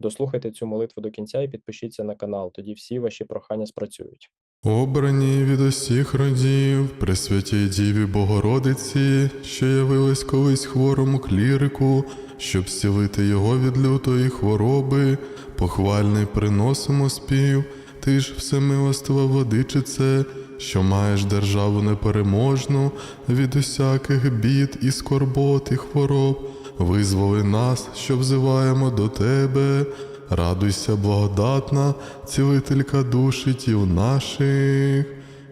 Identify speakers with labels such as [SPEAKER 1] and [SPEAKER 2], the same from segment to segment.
[SPEAKER 1] Дослухайте цю молитву до кінця і підпишіться на канал, тоді всі ваші прохання спрацюють.
[SPEAKER 2] Обрані від усіх родів, Пресвятій Діві Богородиці, що явилась колись хворому клірику, щоб зцілити його від лютої хвороби, похвальний приносимо спів, ти ж всемилостива владичице, що маєш державу непереможну від усяких бід і скорбот і хвороб, визволи нас, що взиваємо до тебе. Радуйся, благодатна, цілителька душі тіл наших.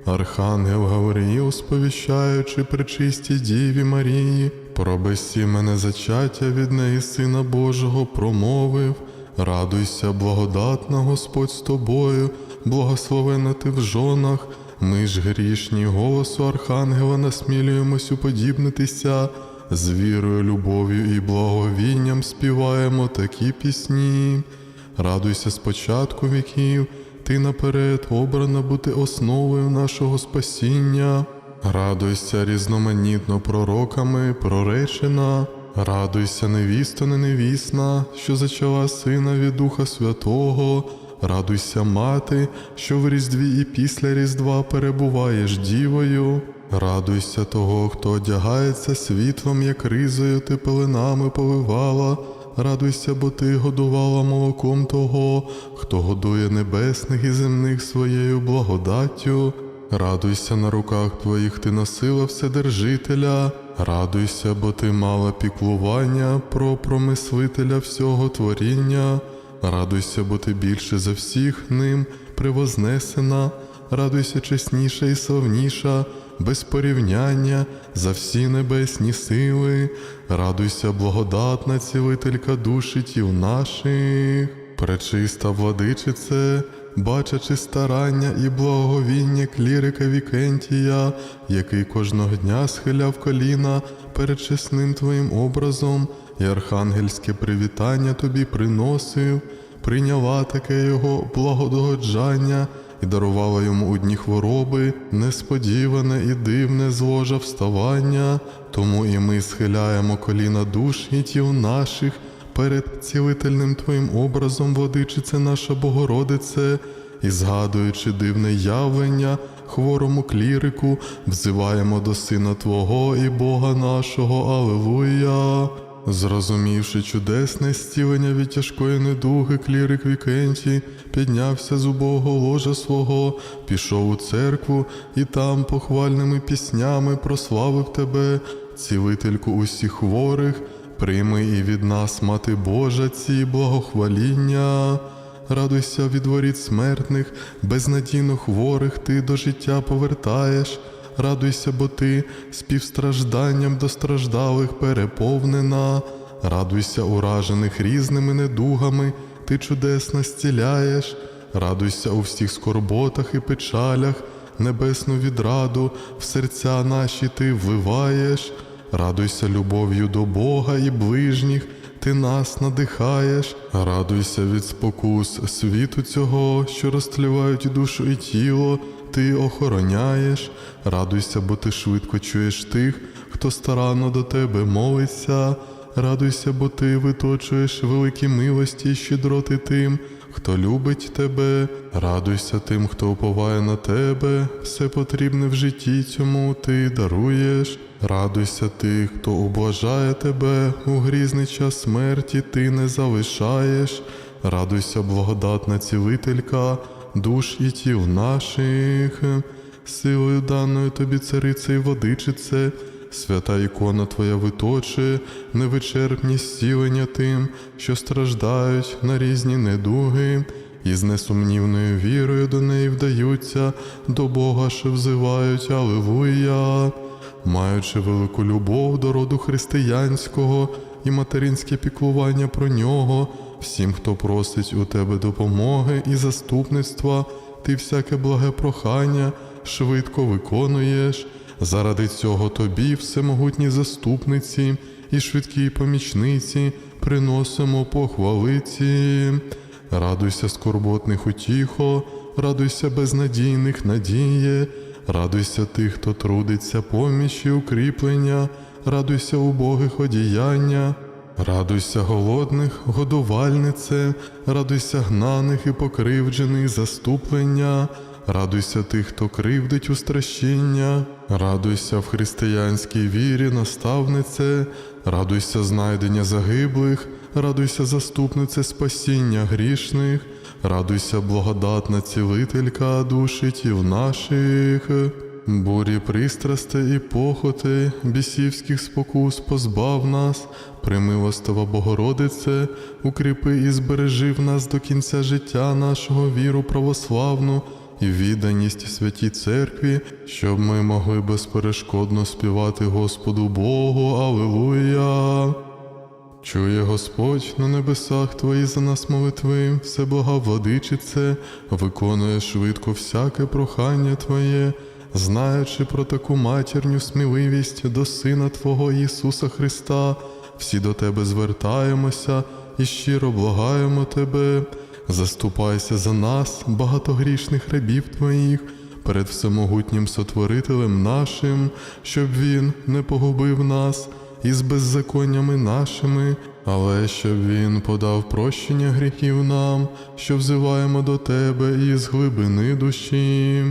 [SPEAKER 2] Архангел Гавриїл, сповіщаючи причисті Діві Марії, про безсімене зачаття від неї Сина Божого промовив. Радуйся, благодатна Господь з тобою, благословена ти в жонах. Ми ж грішні голосу Архангела насмілюємось уподібнитися, з вірою, любов'ю і благовінням співаємо такі пісні. Радуйся спочатку віків, ти наперед обрана бути основою нашого спасіння. Радуйся різноманітно пророками, проречена. Радуйся, невісто не невісна, що зачала сина від Духа Святого. Радуйся, мати, що в Різдві і після Різдва перебуваєш дівою. Радуйся того, хто одягається світлом, як ризою ти пеленами повивала. Радуйся, бо ти годувала молоком того, хто годує небесних і земних своєю благодаттю. Радуйся на руках твоїх ти носила Вседержителя. Радуйся, бо ти мала піклування про промислителя всього творіння. Радуйся, бо ти більше за всіх ним превознесена. Радуйся чесніша і славніша, без порівняння за всі небесні сили. Радуйся, благодатна цілителька душі тіл наших. Пречиста владичице, бачачи старання і благовіння клірика Вікентія, який кожного дня схиляв коліна перед чесним твоїм образом, і архангельське привітання тобі приносив, прийняла таке його благодогоджання і дарувала йому у дні хвороби, несподіване і дивне зложа вставання, тому і ми схиляємо коліна душ і тіл наших перед цілительним Твоїм образом, владичице наша Богородице, і згадуючи дивне явлення, хворому клірику, взиваємо до Сина Твого і Бога нашого. Алилуя. Зрозумівши чудесне зцілення від тяжкої недуги, клірик Вікентій піднявся з убого ложа свого, пішов у церкву і там похвальними піснями прославив тебе, цілительку усіх хворих, прийми і від нас, Мати Божа, ці благохваління. Радуйся від воріт смертних, безнадійно хворих ти до життя повертаєш. Радуйся, бо ти співстражданням до страждалих переповнена. Радуйся, уражених різними недугами, ти чудесно зціляєш. Радуйся у всіх скорботах і печалях, небесну відраду в серця наші ти вливаєш. Радуйся любов'ю до Бога і ближніх, ти нас надихаєш, радуйся від спокус світу цього, що розтлівають душу і тіло, ти охороняєш, радуйся, бо ти швидко чуєш тих, хто старанно до тебе молиться. Радуйся, бо ти виточуєш великі милості й щедроти тим, хто любить тебе, радуйся тим, хто уповає на тебе, все потрібне в житті цьому ти даруєш. Радуйся тих, хто облажає тебе, у грізний час смерті ти не залишаєш. Радуйся, благодатна цілителька, душ і тіл наших, силою даною тобі царице і водичице, свята ікона Твоя виточує невичерпні зцілення тим, що страждають на різні недуги, і з несумнівною вірою до неї вдаються, до Бога, що взивають Алилуя. Маючи велику любов до роду християнського і материнське піклування про нього, всім, хто просить у тебе допомоги і заступництва, ти всяке благе прохання швидко виконуєш. Заради цього тобі, всемогутні заступниці і швидкій помічниці, приносимо похвалиці. Радуйся скорботних утіхо, радуйся безнадійних надіє, радуйся тих, хто трудиться поміч і укріплення, радуйся убогих одіяння, Радуйся голодних, годувальнице, радуйся гнаних і покривджених заступлення, радуйся тих, хто кривдить у радуйся в християнській вірі, наставнице, радуйся знайдення загиблих, радуйся заступнице спасіння грішних, радуйся благодатна цілителька душі тіл наших. Бурі пристрасти і похоти, бісівських спокус позбав нас, примилостива Богородице, укріпи і збережи в нас до кінця життя нашого віру православну і відданість святій церкві, щоб ми могли безперешкодно співати Господу Богу. Алилуя! Чує Господь на небесах Твої за нас молитви, все блага владичице, виконує швидко всяке прохання Твоє, знаючи про таку матірню сміливість до Сина Твого Ісуса Христа, всі до Тебе звертаємося і щиро благаємо Тебе. Заступайся за нас, багатогрішних рабів Твоїх, перед всемогутнім сотворителем нашим, щоб Він не погубив нас із беззаконнями нашими, але щоб Він подав прощення гріхів нам, що взиваємо до Тебе із глибини душі.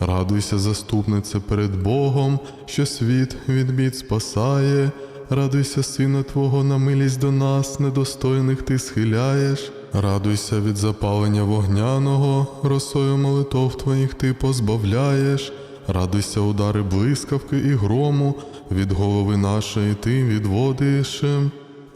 [SPEAKER 2] Радуйся, заступнице перед Богом, що світ від бід спасає. Радуйся, Сина Твого, на милість до нас, недостойних ти схиляєш. Радуйся від запалення вогняного, росою молитов Твоїх ти позбавляєш. Радуйся, удари блискавки і грому, від голови нашої ти відводиш.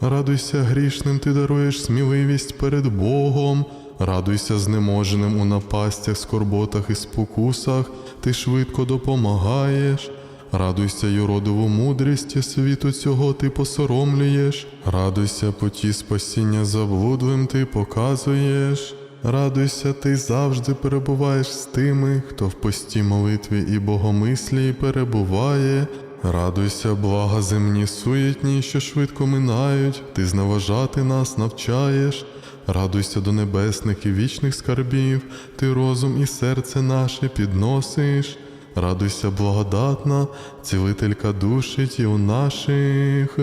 [SPEAKER 2] Радуйся, грішним ти даруєш сміливість перед Богом. Радуйся знеможеним у напастях, скорботах і спокусах, ти швидко допомагаєш. Радуйся, юродову мудрість світу цього ти посоромлюєш. Радуйся, поті спасіння заблудлим ти показуєш. Радуйся, ти завжди перебуваєш з тими, хто в пості молитві і богомислі перебуває. Радуйся, блага земні суєтні, що швидко минають, ти зневажати нас навчаєш. Радуйся до небесних і вічних скарбів, ти розум і серце наше підносиш. Радуйся, благодатна, цілителька душі тіл наших.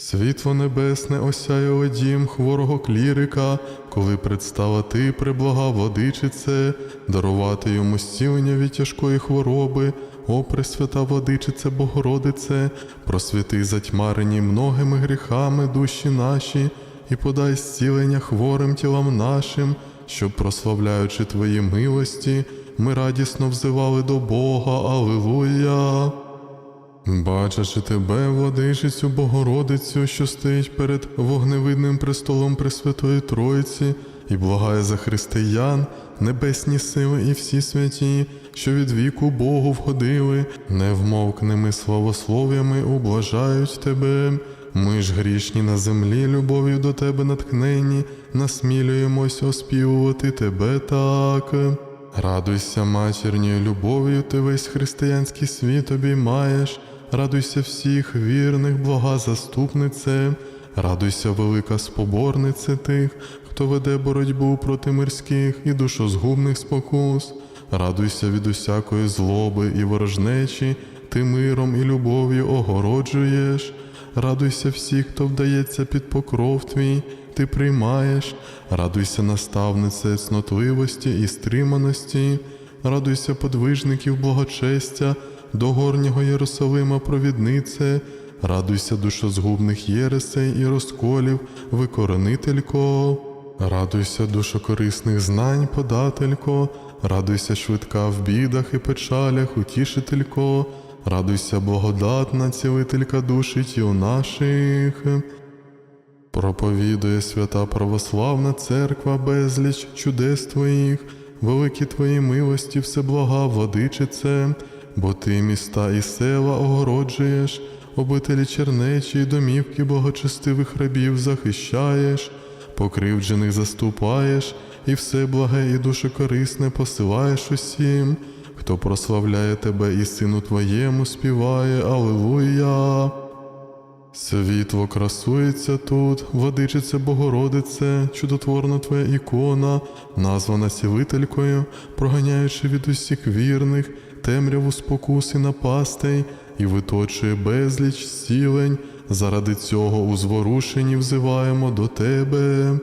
[SPEAKER 2] Світло небесне осяяло дім хворого клірика, коли предстала ти, преблага владичице, дарувати йому зцілення від тяжкої хвороби, о пресвята владичице Богородице, просвіти затьмарені многими гріхами душі наші, і подай зцілення хворим тілам нашим, щоб, прославляючи Твої милості, ми радісно взивали до Бога. Алилуя! Бачачи тебе, владичицю Богородицю, що стоїть перед вогневидним престолом Пресвятої Троїці, і благає за християн, небесні сили і всі святі, що від віку Богу входили, невмовкними славослов'ями ублажають тебе. Ми ж грішні на землі, любов'ю до тебе наткнені, насмілюємось оспівувати тебе так. Радуйся, матірньою любов'ю, ти весь християнський світ обіймаєш, радуйся всіх вірних, блага заступнице, радуйся, велика споборнице тих, хто веде боротьбу проти мирських і душозгубних спокус, радуйся від усякої злоби і ворожнечі, ти миром і любов'ю огороджуєш. Радуйся всіх, хто вдається під покров твій, ти приймаєш, радуйся наставнице цнотливості і стриманості, радуйся подвижників благочестя, до горнього Єрусалима провіднице, радуйся душозгубних єресей і розколів, викоронителько, радуйся душокорисних знань, подателько, радуйся швидка в бідах і печалях, утішителько, радуйся благодатна цілителька душі тіл наших. Проповідує свята православна церква безліч чудес твоїх, великі твої милості, всеблага владичице, бо ти міста і села огороджуєш, обителі чернечі й домівки благочестивих рабів захищаєш, покривджених заступаєш, і все благе і душекорисне посилаєш усім, хто прославляє тебе і сину твоєму співає Алилуя. Світло красується тут, владичице Богородице, чудотворна твоя ікона, названа сілителькою, проганяючи від усіх вірних, темряву спокус і напастей, і виточує безліч сілень, Заради цього у зворушенні взиваємо до тебе.